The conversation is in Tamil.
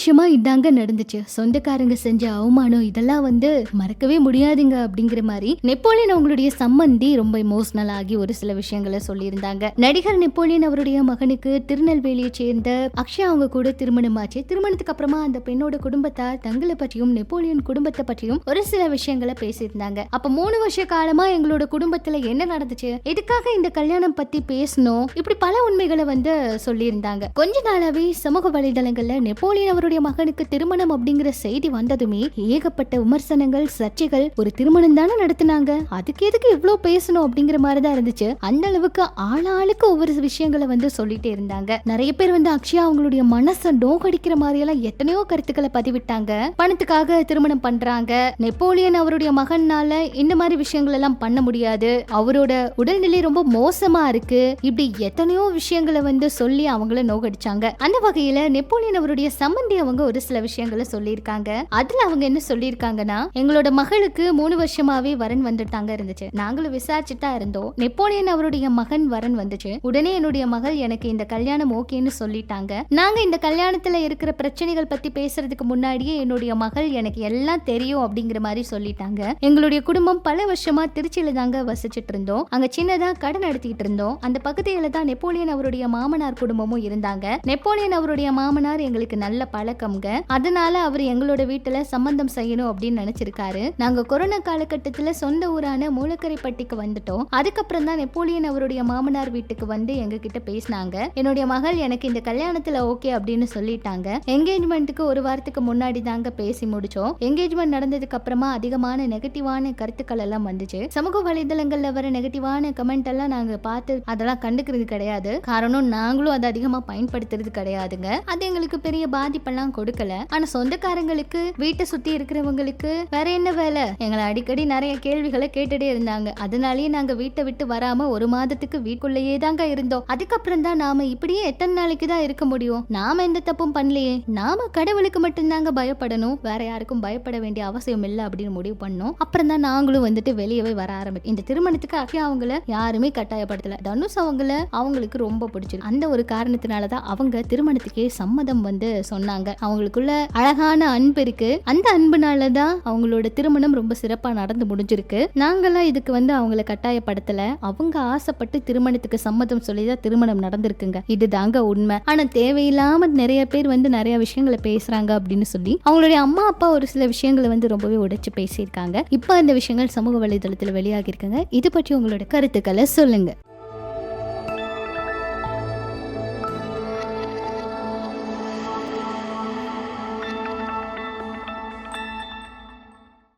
விஷயமா இதாங்க நடந்துச்சு. சொந்தக்காரங்க செஞ்ச அவமானம் இதெல்லாம் வந்து மறக்கவே முடியாதுங்க அப்படிங்கிற மாதிரி நெப்போலியன் அவங்களுடைய சம்மந்தி ரொம்ப இமோஷனல் ஆகி ஒரு சில விஷயங்களை சொல்லியிருந்தாங்க. நடிகர் நெப்போலியன் அவருடைய மகனுக்கு திருநெல்வேலியை சேர்ந்த அக்ஷயா அவங்க கூட திருமணம் ஆச்சு. திருமணத்துக்கு அப்புறமா அந்த பெண்ணோட குடும்பத்தார் தங்களை பற்றியும் நெப்போலியன் குடும்பத்தை பற்றியும் ஒரு சில விஷயங்களை பேசியிருந்தாங்க. அப்ப மூணு வருஷ காலமா எங்களோட குடும்பத்துல என்ன நடந்துச்சு? எதுக்காக இந்த கல்யாணம் பத்தி பேசணும்? இப்படி பல உண்மைகளை வந்து சொல்லியிருந்தாங்க. கொஞ்ச நாளாவே சமூக வலைதளங்கள்ல நெப்போலியன் அவருடைய மகனுக்கு திருமணம் அப்படிங்கிற செய்தி வந்ததுமே ஏகப்பட்ட விமர்சனங்கள் சர்ச்சைகள் ஒரு திருமணம் தானே நடத்துனாங்க. அதுக்கு எதுக்கு இவ்ளோ பேசணும் அப்படிங்கிற மாதிரி தான் இருந்துச்சு. அந்த அளவுக்கு ஆளாளுக்கு ஒவ்வொரு விஷயங்களை வந்து சொல்லிட்டே இருந்தாங்க. நிறைய பேர் வந்து அக்ஷயா அவங்களுடைய மனசை நோகடிக்கிற மாதிரி எல்லாம் எத்தனையோ கருத்துக்களை பதிவிட்டாங்க. பணத்துக்காக திருமணம் பண்றாங்க. நெப்போலியன் அவருடைய மகன்னால இந்த மாதிரி விஷயங்கள் எல்லாம் பண்ண முடியாது. அவரோட உடல்நிலை ரொம்ப மோசமா இருக்கு. இப்படி எத்தனையோ விஷயங்களை வந்து சொல்லி அவங்கள நோகடிச்சாங்க. அந்த வகையில நெப்போலியன் அவருடைய சம்பந்தி அவங்க ஒரு சில விஷயங்களை சொல்லியிருக்காங்க. அதுல அவங்க என்ன சொல்லியிருக்காங்கன்னா எங்களோட மகளுக்கு மூணு வருஷமாவே வரன் வந்துட்டாங்க இருந்துச்சு. நாங்களும் விசாரிச்சுட்டா இருந்தோம். நெப்போலியன் அவருடைய மகன் வரன் வந்துச்சு. உடனே என்னுடைய மகள் எனக்கு இந்த கல்யாணம் ஓகேன்னு சொல்லிட்டாங்க. நாங்க இந்த கல்யாணத்துல இருக்கிற பிரச்சனைகள் பத்தி பேசுறதுக்கு முன்னாடியே என்னுடைய மகள் எனக்கு எல்லாம் தெரியும் அப்படிங்கிற மாதிரி சொல்லிட்டாங்க. எங்களுடைய குடும்பம் பல வருஷமா திருச்சியில தாங்க வசிச்சுட்டு இருந்தோம். அங்க சின்னதா கடன் நடத்திட்டு இருந்தோம். அந்த பகுதியில தான் நெப்போலியன் அவருடைய மாமனார் குடும்பமும் இருந்தாங்க. நெப்போலியன் அவருடைய மாமனார் எங்களுக்கு நல்ல பழக்கம்ங்க அதனால அவர் எங்களோட வீட்டுல சம்பந்தம் செய்யணும் அப்படின்னு நினைச்சிருக்காரு. நாங்க கொரோனா காலகட்டத்துல சொந்த ஊரான மூலக்கரைப்பட்டிக்கு வந்துட்டோம். அதுக்கப்புறம் தான் நெப்போலியன் அவருடைய மாமனார் வீட்டுக்கு வந்து எங்க கிட்ட பேசினாங்க. என்னுடைய மகள் எனக்கு இந்த கல்யாணத்துல ஓகே அப்படின்னு சொல்லிட்டாங்க. என்கேஜ்மெண்ட்டுக்கு ஒரு வாரத்துக்கு முன்னாடி தாங்க பேசி முடிச்சோம். என்கேஜ்மெண்ட் நடந்ததுக்கு அப்புறமா அதிகமான நெகட்டிவான கருத்துக்கள் எல்லாம் வந்துச்சு. சமூக வலைதளங்கள்ல வர நெகட்டிவான கமெண்ட் எல்லாம் நாங்க பார்த்து அதெல்லாம் கண்டுக்கிறது கிடையாது. காரணம் நாங்களும் அதை அதிகமா பயன்படுத்துறது கிடையாதுங்க. அது எங்களுக்கு பெரிய பாதிப்பு பாதிப்பெல்லாம் கொடுக்கல. ஆனா சொந்தக்காரங்களுக்கு வீட்டை சுத்தி இருக்கிறவங்களுக்கு வேற என்ன வேலை? எங்களை அடிக்கடி நிறைய கேள்விகளை கேட்டுட்டே இருந்தாங்க. அதனாலயே நாங்க வீட்டை விட்டு வராம ஒரு மாதத்துக்கு வீட்டுக்குள்ளேயே தாங்க இருந்தோம். அதுக்கப்புறம் தான் நாம இப்படியே எத்தனை நாளைக்கு தான் இருக்க முடியும்? நாம எந்த தப்பும் பண்ணலையே. நாம கடவுளுக்கு மட்டும்தாங்க பயப்படணும். வேற யாருக்கும் பயப்பட வேண்டிய அவசியம் இல்லை அப்படின்னு முடிவு பண்ணோம். அப்புறம் தான் நாங்களும் வந்துட்டு வெளியவே வர ஆரம்பிக்கும் இந்த திருமணத்துக்கு அக்கே அவங்கள யாருமே கட்டாயப்படுத்தல. தனுஷ் அவங்கள அவங்களுக்கு ரொம்ப பிடிச்சிருக்கு. அந்த ஒரு காரணத்தினால தான் அவங்க திருமணத்துக்கே சம்மதம் வந்து சொன்னாங்க. அவங்களுக்குள்ள அழகான அன்பு இருக்கு. அந்த அன்புனால தான் அவங்களோட திருமணம் ரொம்ப சிறப்பா நடந்து முடிஞ்சிருக்கு. நாங்களாம் இதுக்கு வந்து அவங்கள கட்டாயப்படுத்தல. அவங்க ஆசைப்பட்டு திருமணத்துக்கு சம்மதம் சொல்லி தான் திருமணம் நடந்திருக்குங்க. இதுதாங்க உண்மை. ஆனா தேவையில்லாம நிறைய பேர் வந்து நிறைய விஷயங்களை பேசுறாங்க அப்படின்னு சொல்லி அவங்களுடைய அம்மா அப்பா ஒரு சில விஷயங்களை வந்து ரொம்பவே உடைச்சு பேசியிருக்காங்க. இப்போ அந்த விஷயங்கள் சமூக வலைதளத்தில் வெளியாகி இருக்குங்க இது பற்றி உங்களோட கருத்துக்களை சொல்லுங்க.